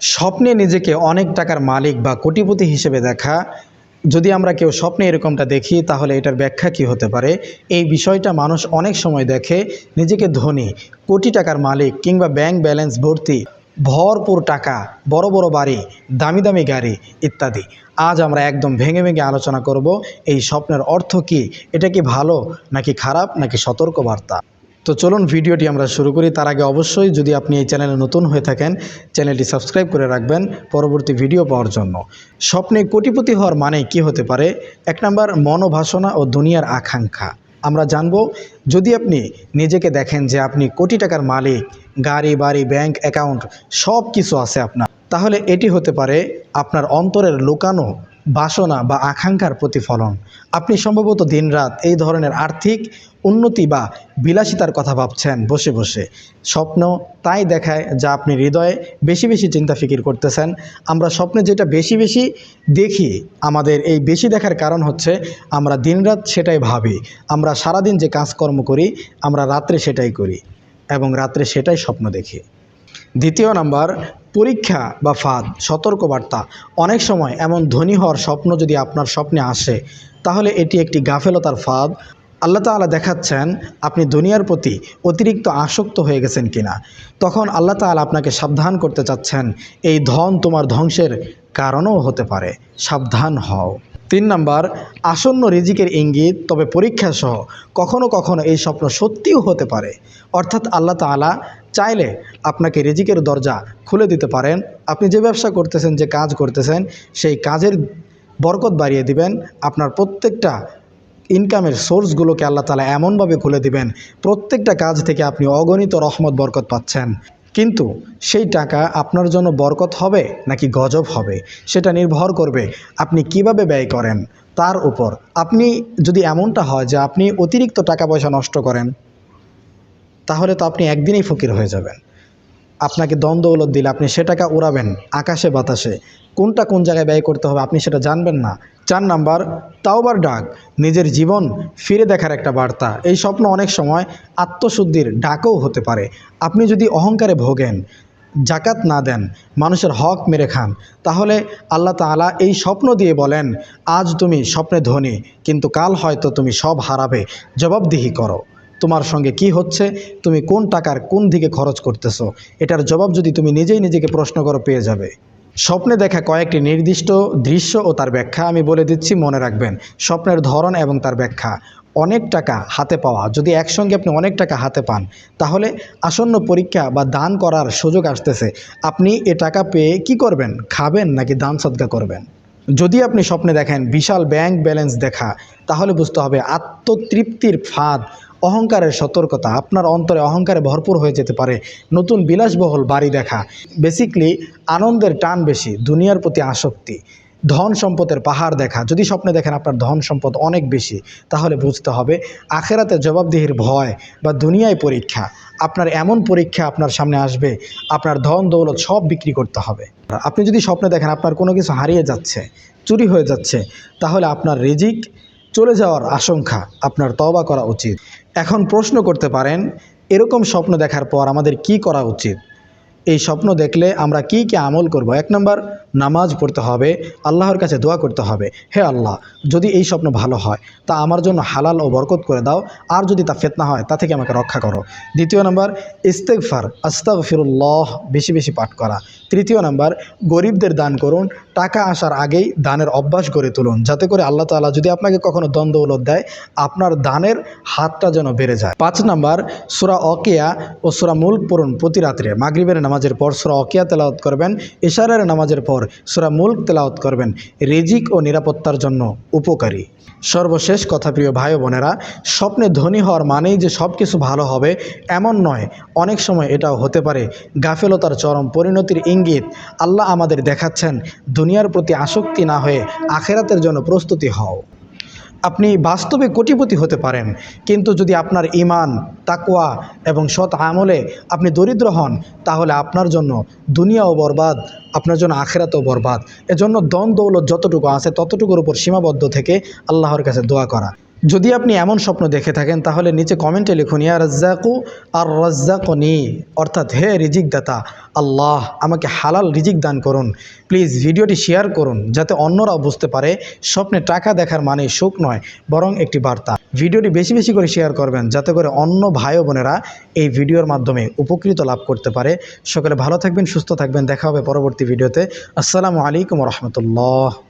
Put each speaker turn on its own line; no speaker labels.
স্বপ্নে নিজেকে অনেক টাকার মালিক বা কোটিপতি হিসেবে দেখা। যদি আমরা কেউ স্বপ্নে এরকমটা দেখি, তাহলে এটার ব্যাখ্যা কি হতে পারে? এই বিষয়টা মানুষ অনেক সময় দেখে, নিজেকে ধনী, কোটি টাকার মালিক কিংবা ব্যাংক ব্যালেন্স ভর্তি, ভরপুর টাকা, বড় বড় বাড়ি, দামি দামি গাড়ি ইত্যাদি। আজ আমরা একদম ভেঙে ভেঙে আলোচনা করব, এই স্বপ্নের অর্থ কি? এটা কি ভালো, নাকি খারাপ, নাকি সতর্কবার্তা? তো চলুন ভিডিওটি আমরা শুরু করি। তার আগে অবশ্যই যদি আপনি এই চ্যানেলে নতুন হয়ে থাকেন, চ্যানেলটি সাবস্ক্রাইব করে রাখবেন পরবর্তী ভিডিও পাওয়ার জন্য। স্বপ্নে কোটিপতি হওয়ার মানে কি হতে পারে? এক নম্বর মনোবাসনা ও দুনিয়ার আকাঙ্ক্ষা। আমরা জানব, যদি আপনি নিজেকে দেখেন যে আপনি কোটি টাকার মালিক, গাড়ি, বাড়ি, ব্যাংক অ্যাকাউন্ট সব কিছু আছে আপনার, তাহলে এটি হতে পারে আপনার অন্তরের লুকানো বাসনা বা আকাঙ্ক্ষার প্রতিফলন। আপনি সম্ভবত দিনরাত এই ধরনের আর্থিক উন্নতি বা বিলাসিতার কথা ভাবছেন বসে বসে। স্বপ্ন তাই দেখায় যা আপনি হৃদয়ে বেশি বেশি চিন্তা ফিকির করতেছেন। আমরা স্বপ্নে যেটা বেশি বেশি দেখি, আমাদের এই বেশি দেখার কারণ হচ্ছে আমরা দিনরাত সেটাই ভাবি। আমরা সারাদিন যে কাজকর্ম করি, আমরা রাত্রে সেটাই করি এবং রাত্রে সেটাই স্বপ্ন দেখি। দ্বিতীয় নাম্বার, পরীক্ষা বা ফাঁদ, সতর্কবার্তা। অনেক সময় এমন ধনী হওয়ার স্বপ্ন যদি আপনার স্বপ্নে আসে, তাহলে এটি একটি গাফেলতার ফাঁদ। আল্লাহ তাআলা দেখাচ্ছেন, আপনি দুনিয়ার প্রতি অতিরিক্ত আসক্ত হয়ে গেছেন কিনা। তখন আল্লাহ তাআলা আপনাকে সাবধান করতে চাচ্ছেন, এই ধন তোমার ধ্বংসের কারণও হতে পারে। সাবধান হও। তিন নাম্বার, আসন্ন রিজিকের ইঙ্গিত, তবে পরীক্ষা সহ কখনো কখনো এই স্বপ্ন সত্যিও হতে পারে। অর্থাৎ আল্লাহ তাআলা চাইলে আপনাকে রিজিকের দরজা খুলে দিতে পারেন। আপনি যে ব্যবসা করতেছেন, যে কাজ করতেছেন, সেই কাজের বরকত বাড়িয়ে দিবেন। আপনার প্রত্যেকটা ইনকামের সোর্সগুলোকে আল্লাহ তালা এমনভাবে খুলে দিবেন। প্রত্যেকটা কাজ থেকে আপনি অগণিত রহমত, বরকত পাচ্ছেন। কিন্তু সেই টাকা আপনার জন্য বরকত হবে নাকি গজব হবে সেটা নির্ভর করবে আপনি কীভাবে ব্যয় করেন। তার উপর আপনি যদি এমনটা হয় যে আপনি অতিরিক্ত টাকা পয়সা নষ্ট করেন, তাহলে তো আপনি একদিনেই ফকির হয়ে যাবেন। আপনাকে দ্বন্দ্বৌলত দিলে আপনি সে টাকা উড়াবেন আকাশে বাতাসে। কোনটা কোন জায়গায় ব্যয় করতে হবে আপনি সেটা জানবেন না। চার নাম্বার, তাওবার ডাক, নিজের জীবন ফিরে দেখার একটা বার্তা। এই স্বপ্ন অনেক সময় আত্মশুদ্ধির ডাকও হতে পারে। আপনি যদি অহংকারে ভোগেন জাকাত না দেন, মানুষের হক মেরে খান, তাহলে আল্লাহ তাআলা এই স্বপ্ন দিয়ে বলেন, আজ তুমি স্বপ্নে ধনী, কিন্তু কাল হয়তো তুমি সব হারাবে। জবাবদিহি করো। তোমার সঙ্গে কি হচ্ছে? তুমি কোন টাকার কোন দিকে খরচ করতেছো? এটার জবাব যদি তুমি নিজেই নিজেকে প্রশ্ন করো, পেয়ে যাবে। স্বপ্নে দেখা কয়েকটি নির্দিষ্ট দৃশ্য ও তার ব্যাখ্যা আমি বলে দিচ্ছি, মনে রাখবেন। স্বপ্নের ধরন এবং তার ব্যাখ্যা। অনেক টাকা হাতে পাওয়া। যদি একসঙ্গে আপনি অনেক টাকা হাতে পান, তাহলে আসন্ন পরীক্ষা বা দান করার সুযোগ আসতেছে। আপনি এ টাকা পেয়ে কি করবেন? খাবেন নাকি দান সদ্গা করবেন? যদি আপনি স্বপ্নে দেখেন বিশাল ব্যাংক ব্যালেন্স দেখা, তাহলে বুঝতে হবে আত্মতৃপ্তির ফাঁদ অহংকারের সতর্কতা, আপনার অন্তরে অহংকারে ভরপুর হয়ে যেতে পারে। নতুন বিলাসবহুল বাড়ি দেখা। বেসিকলি আনন্দের টান বেশি, দুনিয়ার প্রতি আসক্তি। ধন সম্পদের পাহাড় দেখা। যদি স্বপ্নে দেখেন আপনার ধন সম্পদ অনেক বেশি, তাহলে বুঝতে হবে আখেরাতে জবাবদিহির ভয় বা দুনিয়ায় পরীক্ষা। আপনার এমন পরীক্ষা আপনার সামনে আসবে, আপনার ধন, দৌলত সব বিক্রি করতে হবে। আপনি যদি স্বপ্নে দেখেন আপনার কোনো কিছু হারিয়ে যাচ্ছে, চুরি হয়ে যাচ্ছে, তাহলে আপনার রিজিক চলে যাওয়ার আশঙ্কা, আপনার তবা করা উচিত। এখন প্রশ্ন করতে পারেন এরকম স্বপ্ন দেখার পর আমাদের কি করা উচিত? এই স্বপ্ন দেখলে আমরা কি কি আমল করব? এক নম্বর, নামাজ পড়তে হবে, আল্লাহর কাছে দোয়া করতে হবে। হে আল্লাহ, যদি এই স্বপ্ন ভালো হয়, তা আমার জন্য হালাল ও বরকত করে দাও, আর যদি তা ফেতনা হয়, তা থেকে আমাকে রক্ষা করো। দ্বিতীয় নম্বর ইস্তেকফার আস্তাগ ফিরুল্লাহ বেশি বেশি পাঠ করা। তৃতীয় নম্বর, গরিবদের দান করুন, টাকা আসার আগেই দানের অভ্যাস গড়ে তুলুন, যাতে করে আল্লাহ তাআলা যদি আপনাকে কখনো দ্বন্দ্বৌলত দেয়, আপনার দানের হাতটা যেন বেড়ে যায়। পাঁচ নাম্বার, সুরা অকেয়া ও সুরা মূল পূরণ প্রতি রাত্রে, মাগরিবের নামাজের পর সুরা অকিয়া তেলাওয়াত করবেন, ইশারের নামাজের পর সুরা মুল্ক তেলাওয়াত করবেন, রিজিক ও নিরাপত্তার জন্য উপকারী। সর্বশেষ কথা প্রিয় ভাই বোনেরা, স্বপ্নে ধনী হওয়ার মানেই যে সব কিছু ভালো হবে এমন নয়। অনেক সময় এটাও হতে পারে। গাফেলতার চরম পরিণতির ইঙ্গিত আল্লাহ আমাদের দেখাচ্ছেন, দুনিয়ার প্রতি আসক্তি না হয়ে আখেরাতের জন্য প্রস্তুতি হও। আপনি বাস্তবে কোটিপতি হতে পারেন। কিন্তু যদি আপনার ইমান তাকুয়া এবং সৎ আমলে আপনি দরিদ্র হন, তাহলে আপনার জন্য দুনিয়াও বরবাদ, আপনার জন্য আখেরাতেও বরবাদ। এজন্য দন দৌলত যতটুকু আছে ততটুকুর উপর সীমাবদ্ধ থেকে আল্লাহর কাছে দোয়া করা। যদি আপনি এমন স্বপ্ন দেখে থাকেন, তাহলে নিচে কমেন্টে লিখুন, ইয়া রাজ্জাকু আর রাজ্জাকনি অর্থাৎ, হে রিজিক দাতা আল্লাহ আমাকে হালাল রিজিক দান করুন। প্লিজ ভিডিওটি শেয়ার করুন, যাতে অন্যরাও বুঝতে পারে, স্বপ্নে টাকা দেখার মানে সুখ নয়, বরং একটি বার্তা। ভিডিওটি বেশি বেশি করে শেয়ার করবেন, যাতে করে অন্য ভাই বোনেরা এই ভিডিওর মাধ্যমে উপকৃত লাভ করতে পারে। সকলে ভালো থাকবেন, সুস্থ থাকবেন, দেখা হবে পরবর্তী ভিডিওতে। আসসালামু আলাইকুম রহমতুল্লাহ।